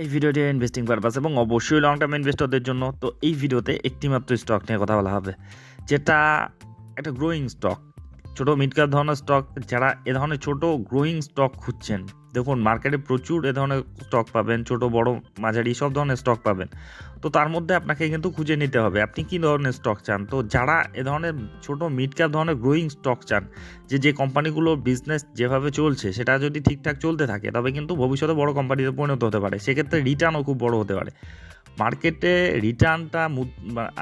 এই ভিডিওটি investing purpose এবং অবশ্যই লং টার্ম ইনভেস্টরদের জন্য। তো এই ভিডিওতে একটি মাত্র স্টক নিয়ে কথা বলা হবে, যেটা একটা গ্রোয়িং স্টক ছোটো মিড ক্যাপ ধরনের স্টক যারা এ ধরনের ছোট গ্রোয়িং স্টক খুঁজছেন, দেখুন মার্কেটে প্রচুর এ ধরনের স্টক পাবেন, ছোট, বড়, মাঝারি, সব ধরনের স্টক পাবেন। তো তার মধ্যে আপনাকে কিন্তু খুঁজে নিতে হবে, আপনি কী ধরনের স্টক চান? তো যারা এ ধরনের ছোট মিড ক্যাপ ধরনের গ্রোয়িং স্টক চান, যে যে কোম্পানিগুলোর বিজনেস যেভাবে চলছে, সেটা যদি ঠিকঠাক চলতে থাকে, তবে কিন্তু ভবিষ্যতে বড় কোম্পানিতে পরিণত হতে পারে। সেক্ষেত্রে রিটার্নও খুব বড় হতে পারে। মার্কেটে রিটার্নটা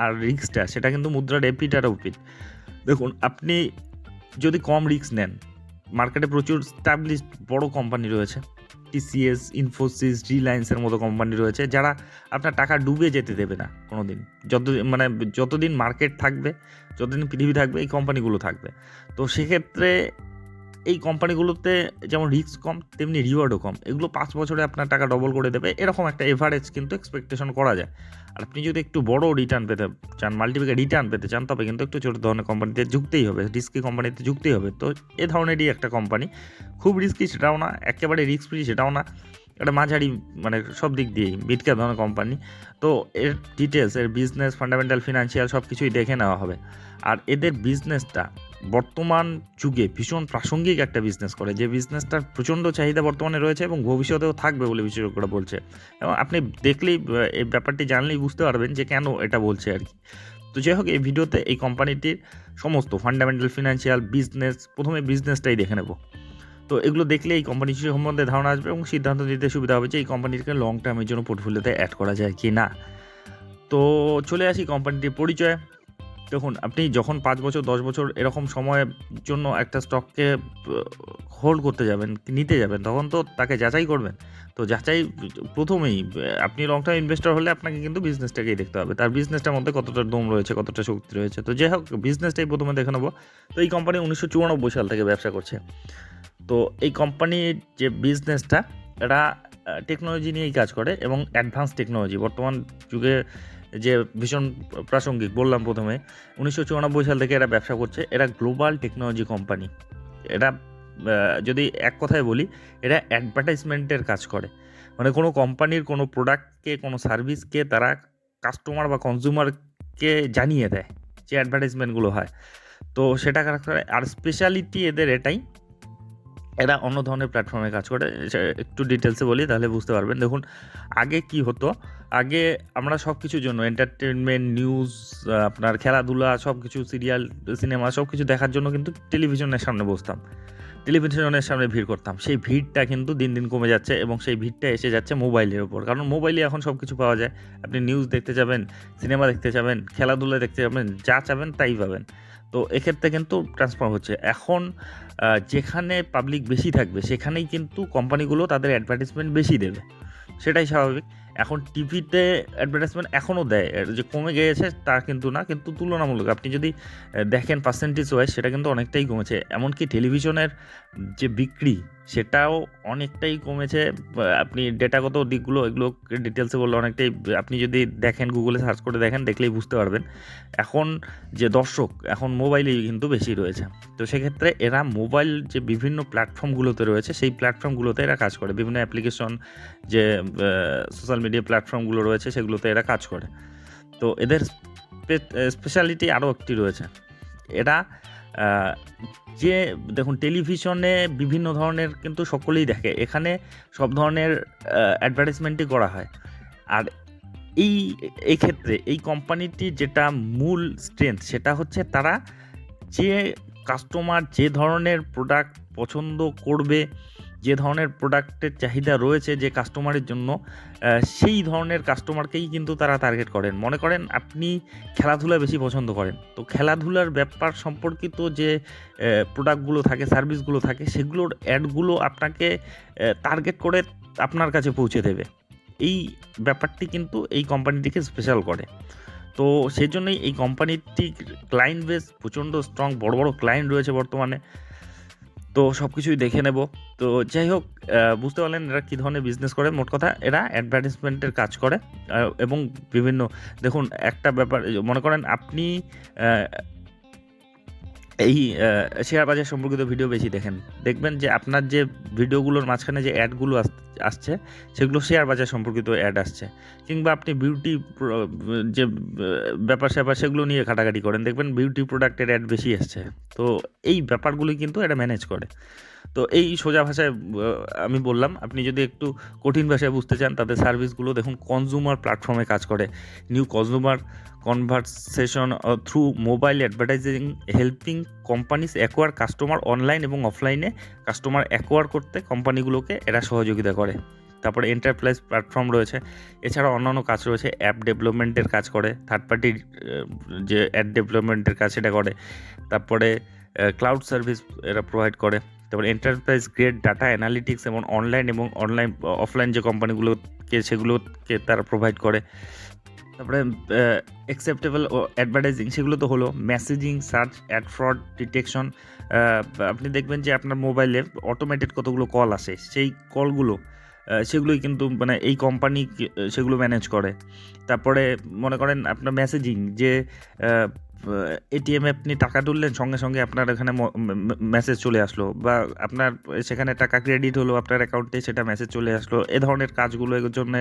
আর রিস্কটা সেটা কিন্তু মুদ্রার এপিট আর ওপিট দেখুন, আপনি যদি কম রিস্ক নেন, মার্কেটে প্রচুর স্ট্যাবলিশ বড় কোম্পানি রয়েছে টিসিএস ইনফোসিস রিলায়েন্সের মতো কোম্পানি রয়েছে, যারা আপনার টাকা ডুবে যেতে দেবে না কোনো দিন যত মানে যতদিন মার্কেট থাকবে, যতদিন পৃথিবী থাকবে, এই কোম্পানিগুলো থাকবে। তো সেক্ষেত্রে এই কোম্পানিগুলোতে যেমন রিস্ক কম, তেমনি রিওয়ার্ডও কম। এগুলো পাঁচ বছরে আপনার টাকা ডবল করে দেবে। এরকম একটা এভারেজ কিন্তু এক্সপেকটেশন করা যায়। আর আপনি যদি একটু বড় রিটার্ন পেতে চান মাল্টিপ্লিকে রিটার্ন পেতে চান, তবে কিন্তু একটু ছোটো ধরনের কোম্পানিতে ঝুঁকতেই হবে রিস্কি কোম্পানিতে ঝুঁকতেই হবে। তো এ ধরনেরই একটা কোম্পানি খুব রিস্কি সেটাও না, একেবারে রিস্ক ফ্রি সেটাও না। একটা মাঝারি মানে সব দিক দিয়েই মিডক্যাপ ধরনের কোম্পানি তো এর ডিটেলস এর বিজনেস ফান্ডামেন্টাল ফিনান্সিয়াল সব কিছুই দেখে নেওয়া হবে। আর এদের বিজনেসটা বর্তমান যুগে ভীষণ প্রাসঙ্গিক একটা বিজনেস করে। যে বিজনেসটার প্রচণ্ড চাহিদা বর্তমানে রয়েছে এবং ভবিষ্যতেও থাকবে বলে বিশেষজ্ঞরা বলছে। এবং আপনি দেখলেই এই ব্যাপারটি জানলেই বুঝতে পারবেন যে কেন এটা বলছে আর কি। তো যাই হোক, এই ভিডিওতে এই কোম্পানিটির সমস্ত ফান্ডামেন্টাল ফিনান্সিয়াল বিজনেস প্রথমে বিজনেসটাই দেখে নেব। তো এগুলো দেখলে এই কোম্পানিটি সম্বন্ধে ধারণা আসবে এবং সিদ্ধান্ত নিতে সুবিধা হবে যে এই কোম্পানিটিকে লং টার্মের জন্য পোর্টফোলিওতে অ্যাড করা যায় কি না তো চলে আসি কোম্পানিটির পরিচয়। দেখুন, আপনি যখন পাঁচ বছর, দশ বছর এরকম সময়ের জন্য একটা স্টককে হোল্ড করতে যাবেন, নিতে যাবেন, তখন তো তাকে যাচাই করবেন। তো যাচাই প্রথমেই, আপনি লং টার্ম ইনভেস্টর হলে আপনাকে কিন্তু বিজনেসটাকেই দেখতে হবে। তার বিজনেসটার মধ্যে কতটা দম রয়েছে, কতটা শক্তি রয়েছে। তো যাই হোক বিজনেসটাই প্রথমে দেখে নেব। তো এই কোম্পানি উনিশশো চুরানব্বই সাল থেকে ব্যবসা করছে। তো এই কোম্পানির যে বিজনেসটা এটা টেকনোলজি নিয়েই কাজ করে এবং অ্যাডভান্স টেকনোলজি বর্তমান যুগে যে ভীষণ প্রাসঙ্গিক বললাম প্রথমে, উনিশশো চুরানব্বই সাল থেকে এরা ব্যবসা করছে, এরা গ্লোবাল টেকনোলজি কোম্পানি। এটা যদি এক কথায় বলি, এরা অ্যাডভার্টাইজমেন্টের কাজ করে। মানে কোনো কোম্পানির কোনো প্রোডাক্টকে, কোনো সার্ভিসকে তারা কাস্টমার বা কনজিউমারকে জানিয়ে দেয় যে অ্যাডভার্টাইজমেন্টগুলো হয়। তো সেটা আর স্পেশালিটি এদের এটাই এরা অন্য ধরনের প্ল্যাটফর্মে কাজ করে। একটু ডিটেলসে বলি, তাহলে বুঝতে পারবেন। দেখুন, আগে কি হতো? আগে আমরা সব কিছুর জন্য এন্টারটেনমেন্ট নিউজ আপনার খেলাধুলা সব কিছু সিরিয়াল সিনেমা সব কিছু দেখার জন্য কিন্তু টেলিভিশনের সামনে বসতাম। টেলিভিশনের সামনে ভিড় করতাম। সেই ভিড়টা কিন্তু দিন দিন কমে যাচ্ছে এবং সেই ভিড়টা এসে যাচ্ছে মোবাইলের ওপর কারণ মোবাইলে এখন সব কিছু পাওয়া যায়। আপনি নিউজ দেখতে যাবেন সিনেমা দেখতে যাবেন, খেলাধুলা দেখতে যাবেন, যা চাবেন তাই পাবেন। তো এক্ষেত্রে কিন্তু ট্রান্সফার হচ্ছে। এখন যেখানে পাবলিক বেশি থাকবে, সেখানেই কিন্তু কোম্পানিগুলো তাদের অ্যাডভার্টাইজমেন্ট বেশি দেবে। সেটাই স্বাভাবিক। এখন টিভিতে অ্যাডভার্টাইজমেন্ট এখনও দেয়। যে কমে গিয়েছে, তা কিন্তু না, কিন্তু তুলনামূলক। আপনি যদি দেখেন পার্সেন্টেজ ওয়াইজ সেটা কিন্তু অনেকটাই কমেছে। এমনকি টেলিভিশনের যে বিক্রি সেটাও অনেকটাই কমেছে। আপনি ডেটাগত দিকগুলো, এগুলো ডিটেলসে বললে অনেকটাই, আপনি যদি দেখেন গুগলে সার্চ করে দেখেন, দেখলেই বুঝতে পারবেন। এখন যে দর্শক, এখন মোবাইলেই কিন্তু বেশি রয়েছে। তো সেক্ষেত্রে এরা মোবাইল যে বিভিন্ন প্ল্যাটফর্মগুলোতে রয়েছে, সেই প্ল্যাটফর্মগুলোতে এরা কাজ করে। বিভিন্ন অ্যাপ্লিকেশন যে সোশ্যাল মিডিয়া প্ল্যাটফর্মগুলো রয়েছে, সেগুলোতে এরা কাজ করে। তো এদের স্পেশালিটি আরও একটি রয়েছে। এরা যে দেখুন, টেলিভিশনে বিভিন্ন ধরনের কিন্তু সকলেই দেখে। এখানে সব ধরনের অ্যাডভার্টাইজমেন্টই করা হয়। আর এই এই ক্ষেত্রে, এই কোম্পানিটি যেটা মূল স্ট্রেংথ সেটা হচ্ছে তারা যে কাস্টমার যে ধরনের প্রোডাক্ট পছন্দ করবে যে ধরনের প্রোডাক্টের চাহিদা রয়েছে যে কাস্টমারের জন্য সেই ধরনের কাস্টমারকেই কিন্তু তারা টার্গেট করেন। মনে করেন আপনি খেলাধুলা বেশি পছন্দ করেন। তো খেলাধুলার ব্যাপার সম্পর্কিত যে প্রোডাক্টগুলো থাকে সার্ভিসগুলো থাকে, সেগুলোর অ্যাডগুলো আপনাকে টার্গেট করে আপনার কাছে পৌঁছে দেবে। এই ব্যাপারটি কিন্তু এই কোম্পানিটিকে স্পেশাল করে। তো সেই জন্যই এই কোম্পানিটি ক্লায়েন্ট বেস প্রচণ্ড স্ট্রং বড় বড় ক্লায়েন্ট রয়েছে বর্তমানে। তো সব কিছুই দেখে নেব। তো যাই হোক বুঝতে পারলেন এরা কী ধরনের বিজনেস করে, মোট কথা এরা অ্যাডভার্টিসমেন্টের কাজ করে এবং বিভিন্ন, দেখুন একটা ব্যাপার মনে করেন আপনি এই শেয়ার বাজার সম্পর্কিত ভিডিও বেশি দেখেন। দেখবেন যে আপনার যে ভিডিওগুলোর মাঝখানে যে অ্যাডগুলো আসছে, সেগুলো শেয়ার বাজার সম্পর্কিত অ্যাড আসছে। কিংবা আপনি বিউটি যে, ব্যাপার স্যাপার সেগুলো নিয়ে ঘাটাঘাটি করেন, দেখবেন বিউটি প্রোডাক্টের অ্যাড বেশি আসছে। তো এই ব্যাপারগুলি কিন্তু এটা ম্যানেজ করে। তো এই সোজা ভাষায় আমি বললাম, আপনি যদি একটু কঠিন ভাষায় বুঝতে চান, তাদের সার্ভিসগুলো দেখুন কনজিউমার প্ল্যাটফর্মে কাজ করে। New consumer conversation through mobile advertising helping companies acquire customer online এবং অফলাইনে কাস্টমার অ্যাকোয়ার করতে কোম্পানিগুলোকে এরা সহযোগিতা করে। তারপরে এন্টারপ্রাইজ প্ল্যাটফর্ম রয়েছে। এছাড়া অন্যান্য কাজ রয়েছে অ্যাপ ডেভেলপমেন্টের কাজ করে থার্ড পার্টি যে অ্যাড ডেভেলপমেন্টের কাজ সেটা করে। তারপরে ক্লাউড সার্ভিস এরা প্রোভাইড করে। তারপরে এন্টারপ্রাইজ গ্রেড ডাটা অ্যানালিটিক্স এবং অনলাইন এবং অনলাইন অফলাইন যে কোম্পানিগুলোকে সেগুলোকে তারা প্রোভাইড করে। তারপরে অ্যাকসেপ্টেবল অ্যাডভার্টাইজিং সেগুলো তো হলো messaging search ad fraud detection আপনি দেখবেন যে আপনার মোবাইলে অটোমেটেড কতগুলো কল আসে, সেই কলগুলো সেগুলোই কিন্তু মানে এই কোম্পানি সেগুলো ম্যানেজ করে। তারপরে মনে করেন আপনার মেসেজিং যে এটিএমে আপনি টাকা তুললেন, সঙ্গে সঙ্গে আপনার এখানে মেসেজ চলে আসলো বা আপনার সেখানে টাকা ক্রেডিট হলো আপনার অ্যাকাউন্টে সেটা মেসেজ চলে আসলো। এ ধরনের কাজগুলো এর জন্য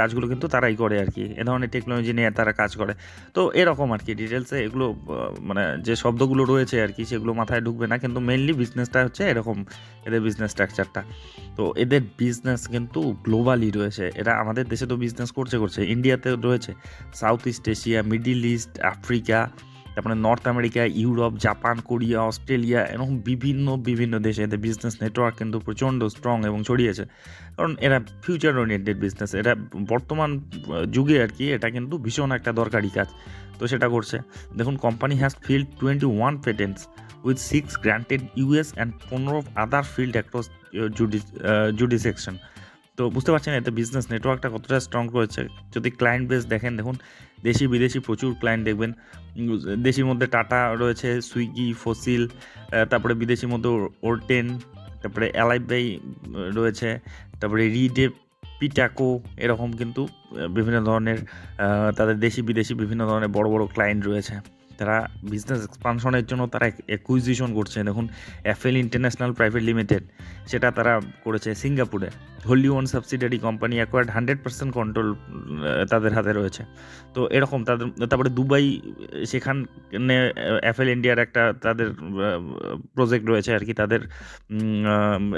কাজগুলো কিন্তু তারাই করে আর কি। এ ধরনের টেকনোলজি নিয়ে তারা কাজ করে। তো এরকম আর কি ডিটেলসে এগুলো মানে যে শব্দগুলো রয়েছে আর কি, সেগুলো মাথায় ঢুকবে না। কিন্তু মেনলি বিজনেসটা হচ্ছে এরকম, এদের বিজনেস স্ট্রাকচারটা তো এদের বিজনেস কিন্তু গ্লোবালি রয়েছে। এরা আমাদের দেশে তো বিজনেস করছে করছে। ইন্ডিয়াতে রয়েছে। South East Asia Middle East Africa তারপরে North America, Europe, Japan, Korea, Australia, এরকম বিভিন্ন বিভিন্ন দেশে এদের বিজনেস নেটওয়ার্ক কিন্তু প্রচণ্ড স্ট্রং এবং ছড়িয়েছে। কারণ এরা ফিউচার ওরিয়েন্টেড বিজনেস এরা বর্তমান যুগে আর কি এটা কিন্তু ভীষণ একটা দরকারি কাজ। তো সেটা করছে। দেখুন company has filed twenty one patents with six granted US and পনেরো আদার ফিল্ড অ্যাক্রস জুডি জুডিসেকশন তো বুঝতে পারছেন এতে বিজনেস নেটওয়ার্কটা কতটা স্ট্রং রয়েছে। যদি ক্লায়েন্ট বেস দেখেন, দেখুন দেশি বিদেশি প্রচুর ক্লায়েন্ট দেখবেন। দেশির মধ্যে টাটা রয়েছে সুইগি ফসিল তারপরে বিদেশির মধ্যে ওরটেন তারপরে অ্যালাইবাই রয়েছে, তারপরে রিডে পিটাকো এরকম কিন্তু বিভিন্ন ধরনের তাদের দেশি বিদেশি বিভিন্ন ধরনের বড় বড় ক্লায়েন্ট রয়েছে। তারা বিজনেস এক্সপানশনের জন্য তারা অ্যাকুইজিশন করছে। দেখুন অ্যাফেল ইন্টারন্যাশনাল প্রাইভেট লিমিটেড সেটা তারা করেছে সিঙ্গাপুরে। Wholly owned subsidiary company acquired hundred percent control তাদের হাতে রয়েছে। তো এরকম তাদের, তারপরে দুবাই, সেখানে অ্যাফেল ইন্ডিয়ার একটা তাদের প্রজেক্ট রয়েছে আর কি। তাদের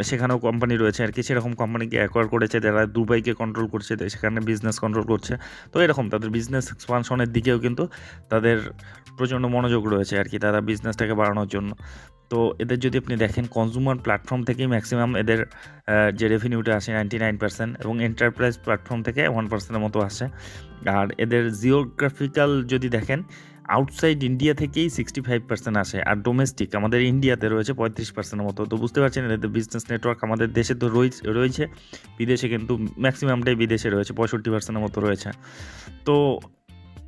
সেখানেও কোম্পানি রয়েছে আর কি। সেরকম কোম্পানিকে অ্যাকোয়ার করেছে, যারা দুবাইকে কন্ট্রোল করছে সেখানে বিজনেস কন্ট্রোল করছে। তো এরকম তাদের বিজনেস এক্সপানশনের দিকেও কিন্তু তাদের প্রচণ্ড মনোযোগ রয়েছে আর কি, তারা বিজনেসটাকে বাড়ানোর জন্য। তো এদের যদি আপনি দেখেন কনজিউমার প্ল্যাটফর্ম থেকেই ম্যাক্সিমাম এদের যে রেভিনিউটা আসে নাইনটি নাইন পার্সেন্ট এবং এন্টারপ্রাইজ প্ল্যাটফর্ম থেকে ওয়ান পার্সেন্টের মতো আসে। আর এদের জিওগ্রাফিক্যাল যদি দেখেন আউটসাইড ইন্ডিয়া থেকেই সিক্সটি ফাইভ পার্সেন্ট আসে আর ডোমেস্টিক আমাদের ইন্ডিয়াতে রয়েছে পঁয়ত্রিশ পার্সেন্টের মতো। তো বুঝতে পারছেন, এদের বিজনেস নেটওয়ার্ক আমাদের দেশে তো রয়েছে বিদেশে কিন্তু ম্যাক্সিমামটাই বিদেশে রয়েছে, পঁয়ষট্টি পার্সেন্টের মতো রয়েছে। তো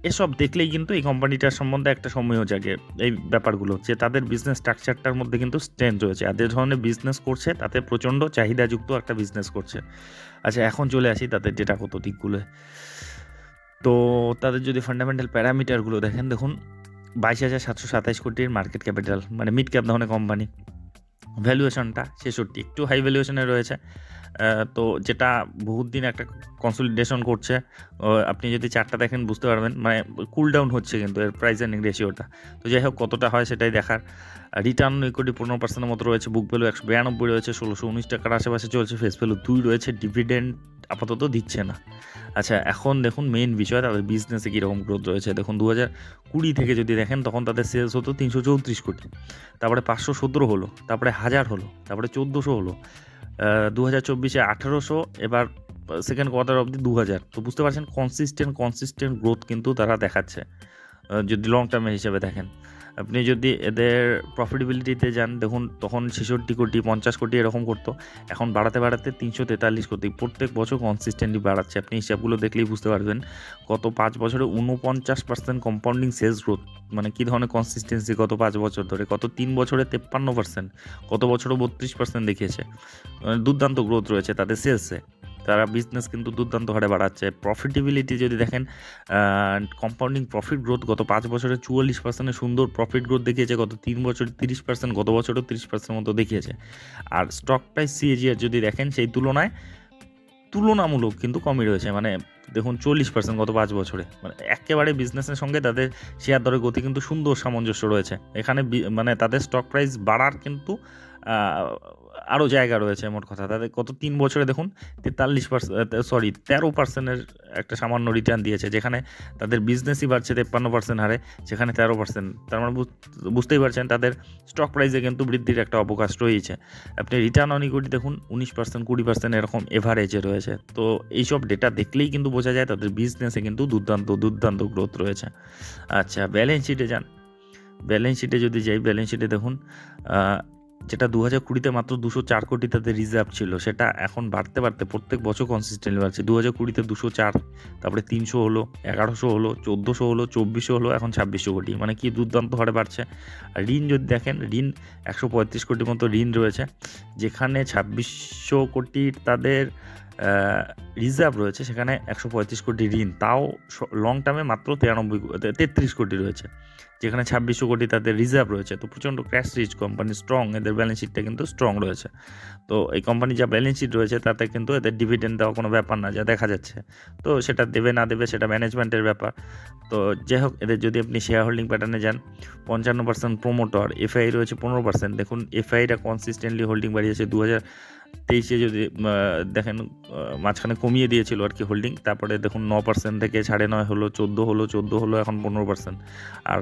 এসব দেখলেই কিন্তু এই কোম্পানিটার সম্বন্ধে একটা সময় জাগে এই ব্যাপারগুলো, যে তাদের বিজনেস স্ট্রাকচারটার মধ্যে কিন্তু স্ট্রেন্থ রয়েছে আর যে ধরনের বিজনেস করছে, তাতে প্রচণ্ড চাহিদাযুক্ত একটা বিজনেস করছে। আচ্ছা এখন চলে আসি তাদের যেটা কত দিকগুলো। তো তাদের যদি ফান্ডামেন্টাল প্যারামিটারগুলো দেখেন, দেখুন, বাইশ হাজার সাতশো সাতাইশ কোটির মার্কেট ক্যাপিটাল মানে মিড ক্যাপ ধরনের কোম্পানি ভ্যালুয়েশনটা ছেষট্টি, একটু হাই ভ্যালুয়েশনে রয়েছে। তো যেটা বহুত দিন একটা কনসলিডেশন করছে আপনি যদি চারটা দেখেন বুঝতে পারবেন মানে কুল ডাউন হচ্ছে কিন্তু এর প্রাইস এর্নিং রেশিওটা তো যাই হোক, কতটা হয় সেটাই দেখার। রিটার্ন ইকুইটি পনেরো পার্সেন্টের মতো রয়েছে বুক ভ্যালু একশো বিরানব্বই রয়েছে, ষোলোশো উনিশ টাকার আশেপাশে চলছে ফেস ভ্যালু দুই রয়েছে ডিভিডেন্ড আপাতত দিচ্ছে না। আচ্ছা এখন দেখুন মেইন বিষয়, তাদের বিজনেসে কীরকম গ্রোথ রয়েছে। দেখুন দু হাজার কুড়ি থেকে যদি দেখেন, তখন তাদের সেলস হতো তিনশো চৌত্রিশ কোটি। তারপরে পাঁচশো সতেরো হলো, তারপরে হাজার হলো, তারপরে চোদ্দোশো হলো। দু হাজার চব্বিশে এবার সেকেন্ড কোয়ার্টার অবধি দু হাজার তো বুঝতে পারছেন কনসিস্টেন্ট কনসিস্টেন্ট গ্রোথ কিন্তু তারা দেখাচ্ছে। যদি লং টার্মের হিসেবে দেখেন। আপনি যদি এদের প্রফিটেবিলিটিতে যান, দেখুন, তখন ছেষট্টি কোটি, পঞ্চাশ কোটি এরকম করতো। এখন বাড়াতে বাড়াতে তিনশো তেতাল্লিশ কোটি। প্রত্যেক বছর কনসিস্টেন্টলি বাড়াচ্ছে। আপনি হিসাবগুলো দেখলেই বুঝতে পারবেন। গত পাঁচ বছরে উনপঞ্চাশ পার্সেন্ট কম্পাউন্ডিং সেলস গ্রোথ মানে কী ধরনের কনসিস্টেন্সি গত পাঁচ বছর ধরে? গত তিন বছরে তেপ্পান্ন পার্সেন্ট গত বছরও বত্রিশ পার্সেন্ট দেখিয়েছে। মানে দুর্দান্ত গ্রোথ রয়েছে তাদের সেলসে তারা বিজনেস কিন্তু দুর্দান্ত হারে বাড়াচ্ছে। প্রফিটেবিলিটি যদি দেখেন কম্পাউন্ডিং প্রফিট গ্রোথ গত পাঁচ বছরে চুয়াল্লিশ পার্সেন্টের সুন্দর প্রফিট গ্রোথ দেখিয়েছে, গত তিন বছর তিরিশ পার্সেন্ট গত বছরও তিরিশ পার্সেন্ট মতো দেখিয়েছে। আর স্টক প্রাইস সিএজিআর যদি দেখেন, সেই তুলনায় তুলনামূলক কিন্তু কমই রয়েছে। মানে দেখুন, চল্লিশ পার্সেন্ট গত পাঁচ বছরে। মানে একেবারে বিজনেসের সঙ্গে তাদের শেয়ার দরের গতি কিন্তু সুন্দর সামঞ্জস্য রয়েছে। এখানে মানে তাদের স্টক প্রাইস বাড়ার কিন্তু আরও জায়গা রয়েছে মোট কথা। তাদের গত তিন বছরে দেখুন, তেতাল্লিশ পার্সেন্ট সরি তেরো পার্সেন্টের একটা সামান্য রিটার্ন দিয়েছে, যেখানে তাদের বিজনেসই বাড়ছে, তেপ্পান্ন পার্সেন্ট হারে সেখানে তেরো পার্সেন্ট। তার মানে বুঝ- বুঝতেই পারছেন, তাদের স্টক প্রাইসে কিন্তু বৃদ্ধির একটা অবকাশ রয়েছে। আপনি রিটার্ন অন ইকুইটি দেখুন, উনিশ পার্সেন্ট, কুড়ি পার্সেন্ট এরকম এভারেজে রয়েছে। তো এইসব ডেটা দেখলেই কিন্তু বোঝা যায়, তাদের বিজনেসে কিন্তু দুর্দান্ত দুর্দান্ত গ্রোথ রয়েছে। আচ্ছা ব্যালেন্স শিটে যান। ব্যালেন্স শিটে যদি যাই ব্যালেন্স শিটে দেখুন যেটা দু হাজার কুড়িতে মাত্র দুশো চার কোটি তাদের রিজার্ভ ছিল, সেটা এখন বাড়তে বাড়তে প্রত্যেক বছর কনসিস্টেন্টলি বাড়ছে। দু হাজার কুড়িতে দুশো চার, তারপরে তিনশো হলো, এগারোশো হলো, চোদ্দোশো হলো, চব্বিশশো হলো, এখন ছাব্বিশশো কোটি। মানে কি দুর্দান্ত হারে বাড়ছে। আর ঋণ যদি দেখেন, ঋণ একশো পঁয়ত্রিশ কোটির মতো ঋণ রয়েছে, যেখানে ছাব্বিশশো কোটির তাদের রিজার্ভ রয়েছে, সেখানে একশো পঁয়ত্রিশ কোটি ঋণ। তাও লং টার্মে মাত্র তিরানব্বই তেত্রিশ কোটি রয়েছে। যেখানে ছাব্বিশশো কোটি তাদের রিজার্ভ রয়েছে। তো প্রচণ্ড ক্র্যাশ রিচ কোম্পানি স্ট্রং এদের ব্যালেন্স শিটটা কিন্তু স্ট্রং রয়েছে। তো এই কোম্পানি যা ব্যালেন্স শিট রয়েছে, তাতে কিন্তু এদের ডিভিডেন্ড দেওয়া কোনো ব্যাপার না, যা দেখা যাচ্ছে। তো সেটা দেবে না দেবে, সেটা ম্যানেজমেন্টের ব্যাপার। তো যাই হোক, এদের যদি আপনি শেয়ার হোল্ডিং প্যাটার্নে যান, পঞ্চান্ন পার্সেন্ট প্রোমোটর এফআই রয়েছে পনেরো পার্সেন্ট দেখুন এফআইটা কনসিস্টেন্টলি হোল্ডিং বাড়িয়েছে দু হাজার তেইশে যদি দেখেন মাঝখানে কমিয়ে দিয়েছিল আর কি হোল্ডিং তারপরে দেখুন ন পার্সেন্ট থেকে সাড়ে নয় হলো, চোদ্দ হলো চোদ্দ হলো, এখন পনেরো পার্সেন্ট আর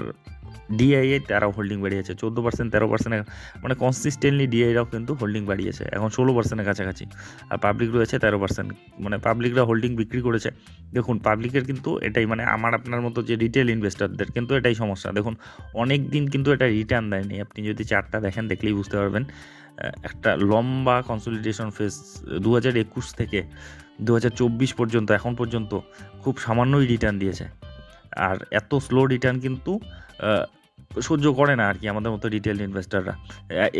ডিআইএ তারাও হোল্ডিং বাড়িয়েছে, চোদ্দ পার্সেন্ট তেরো পার্সেন্ট মানে কনসিস্টেন্টলি ডিআইরাও কিন্তু হোল্ডিং বাড়িয়েছে, এখন ষোলো পার্সেন্টের কাছাকাছি। আর পাবলিক রয়েছে তেরো পার্সেন্ট মানে পাবলিকরা হোল্ডিং বিক্রি করেছে। দেখুন পাবলিকের কিন্তু এটাই মানে আমার আপনার মতো যে রিটেল ইনভেস্টরদের কিন্তু এটাই সমস্যা। দেখুন অনেক দিন কিন্তু এটা রিটার্ন দেয়নি। আপনি যদি চারটা দেখেন, দেখলেই বুঝতে পারবেন। একটা লম্বা কনসলিডেশন ফেস দু হাজার একুশ থেকে দু হাজার চব্বিশ পর্যন্ত, এখন পর্যন্ত খুব সামান্যই রিটার্ন দিয়েছে। আর এত স্লো রিটার্ন কিন্তু সহ্য করে না আর কি আমাদের মতো রিটেল ইনভেস্টাররা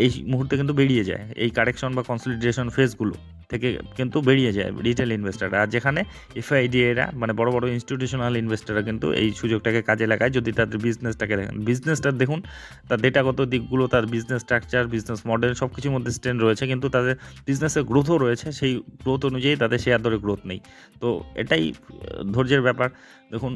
এই মুহূর্তে কিন্তু বেরিয়ে যায়। এই কারেকশন বা কনসলিডেশন ফেজগুলো থেকে কিন্তু বেরিয়ে যায় রিটেল ইনভেস্টাররা আর যেখানে এফআইডিএরা মানে বড় বড় ইনস্টিটিউশনাল ইনভেস্টাররা কিন্তু এই সুযোগটাকে কাজে লাগায় যদি তাদের বিজনেসটাকে দেখেন। বিজনেসটা দেখুন, তার ডেটাগত দিকগুলো, তার বিজনেস স্ট্রাকচার বিজনেস মডেল সব কিছুর মধ্যে স্ট্রেন রয়েছে। কিন্তু তাদের বিজনেসের গ্রোথও রয়েছে, সেই গ্রোথ অনুযায়ী তাদের শেয়ার দরে গ্রোথ নেই। তো এটাই ধৈর্যের ব্যাপার। দেখুন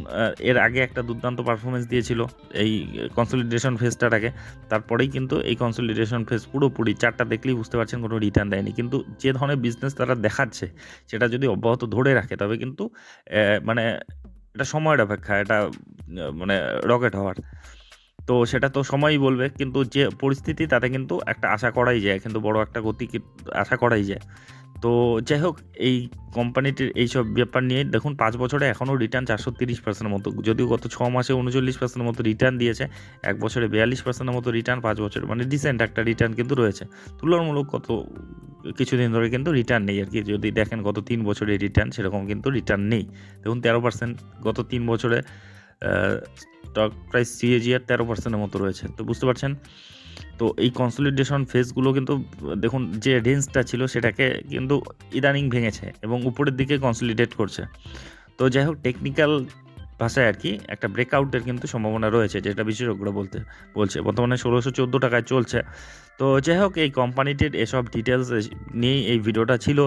এর আগে একটা দুর্দান্ত পারফরমেন্স দিয়েছিল এই কনসলিডেশন ফেজটার আগে। তারপরেই কিন্তু এই কনসলিডেশন ফেজ পুরোপুরি, চারটা দেখলেই বুঝতে পারছেন কোনো রিটার্ন দেয়নি। কিন্তু যে ধরনের বিজনেস তারা দেখাচ্ছে, সেটা যদি অব্যাহত ধরে রাখে, তবে কিন্তু মানে এটা সময়ের অপেক্ষা, এটা মানে রকেট হওয়ার। তো সেটা তো সময়ই বলবে, কিন্তু যে পরিস্থিতি তাতে কিন্তু একটা আশা করাই যায়, কিন্তু বড় একটা গতি আশা করাই যায়। তো যাই হোক, এই কোম্পানিটির এইসব ব্যাপার নিয়ে দেখুন, পাঁচ বছরে এখনও রিটার্ন চারশো তিরিশ পার্সেন্টের মতো। যদিও গত ছ মাসে উনচল্লিশ পার্সেন্টের মতো রিটার্ন দিয়েছে, এক বছরে বিয়াল্লিশ পার্সেন্টের মতো রিটার্ন পাঁচ বছরে মানে ডিসেন্ট একটা রিটার্ন কিন্তু রয়েছে। তুলনামূলক কত কিছুদিন ধরে কিন্তু রিটার্ন নেই আর কি। যদি দেখেন গত তিন বছরে রিটার্ন সেরকম কিন্তু রিটার্ন নেই। দেখুন, তেরো পার্সেন্ট গত তিন বছরে স্টক প্রাইস সিএজিআর তেরো পার্সেন্টের মতো রয়েছে, তো বুঝতে পারছেন? তো এই কনসলিডেশন ফেসগুলো কিন্তু, দেখুন, যে রেঞ্জটা ছিল সেটাকে কিন্তু ইদানিং ভেঙেছে এবং উপরের দিকে কনসলিডেট করছে। তো যাই হোক টেকনিক্যাল ভাষায় আর কি, একটা ব্রেকআউটের কিন্তু সম্ভাবনা রয়েছে, যেটা বিশেষজ্ঞরা বলতে, বলছে। বর্তমানে ষোলোশো চোদ্দ টাকায় চলছে। তো যাই হোক এই কোম্পানিটির এসব ডিটেলস নিয়েই এই ভিডিওটা ছিল।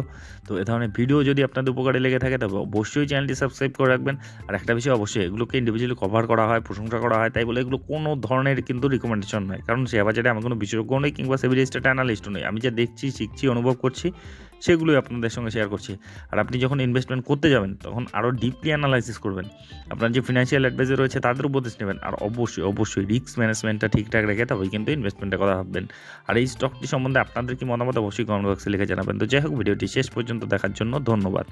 তো এ ধরনের ভিডিও যদি আপনাদের উপকারে লেগে থাকে, তবে অবশ্যই চ্যানেলটি সাবস্ক্রাইব করে রাখবেন। আর একটা বিষয় অবশ্যই, এগুলোকে ইন্ডিভিজুয়ালি কভার করা হয়, প্রশংসা করা হয়, তাই বলে এগুলো কোনো ধরনের কিন্তু রিকমেন্ডেশন নয়। কারণ শেয়ার বাজারে আমি কোনো বিশেষজ্ঞ নই কিংবা সেভি রেজিস্টার্ড অ্যানালিস্টও নই। আমি যা দেখছি, শিখছি, অনুভব করছি, সেগুলোই আপনাদের সঙ্গে শেয়ার করছি। আর আপনি যখন ইনভেস্টমেন্ট করতে যাবেন, তখন আরও ডিপলি অ্যানালাইসিস করবেন। আপনার যে ফিনান্সিয়াল অ্যাডভাইজার রয়েছে, তাদের উপদেশ নেবেন। আর অবশ্যই অবশ্যই রিস্ক ম্যানেজমেন্টটা ঠিকঠাক রেখে তবেই কিন্তু ইনভেস্টমেন্টের কথা ভাববেন। আর এই স্টকটি সম্বন্ধে আপনাদের কি মতামত অবশ্যই কমেন্ট বক্সে লিখে জানাবেন। তো যাই হোক, ভিডিওটি শেষ পর্যন্ত দেখার জন্য ধন্যবাদ।